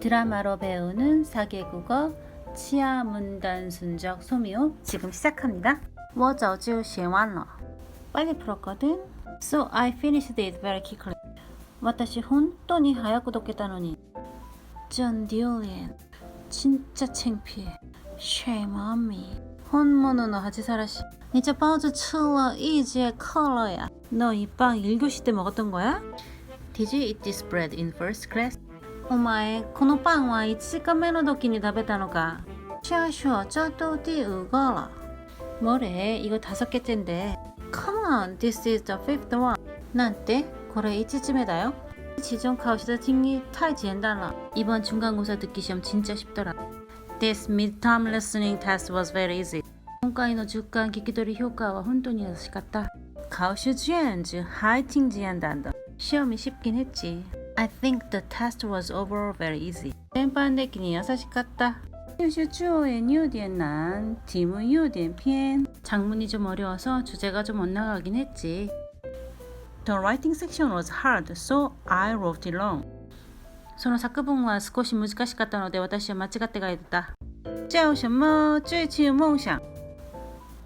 드라마로 배우는 사계국어 치아 문단 순적 소미호 지금 시작합니다. 我早就写完了. 빨리 풀었거든. So I finished it very quickly. 私本当に早く解けたのに. 전 디올리엔. 진짜 창피해. Shame on me. 혼모노노 하지사라시. 이제 빠져 칠러 이제 컬러야. 너 이 빵 1교시 때 먹었던 거야? Did you eat this bread in first class? お前このパンは1時間目の時に食べたのかシャシュちょっとでうがら 뭐래 이거 다섯 개째인데 Come on this is the fifth one なんてこれ1쯤에다요 지정 가오시다 팅이 타이简单了 이번 중간고사 듣기 시험 진짜 쉽더라 This midterm listening test was very easy 今回の10巻聞き取り評価は本当に優しかった考試卷즈 하이팅 지한단다 시험이 쉽긴 했지 I think the test was overall very easy 全般的に優しかった有些主어의有点难题目有点偏 장문이 좀 어려워서 주제가 좀 엇나가긴 했지 The writing section was hard, so I wrote it long その作文は少し難しかったので私は間違って書いてた叫什么追求梦想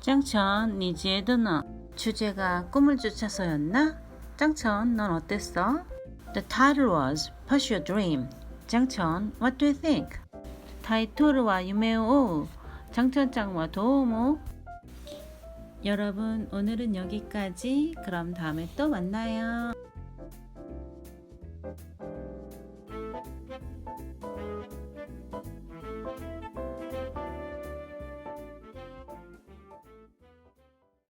张晨你觉得呢 주제가 꿈을 쫓아서였나? 장천, 넌 어땠어? The title was Push Your Dream. 장천, what do you think? 타이토르와 유메오, 장천장과 도우모. 여러분, 오늘은 여기까지. 그럼 다음에 또 만나요.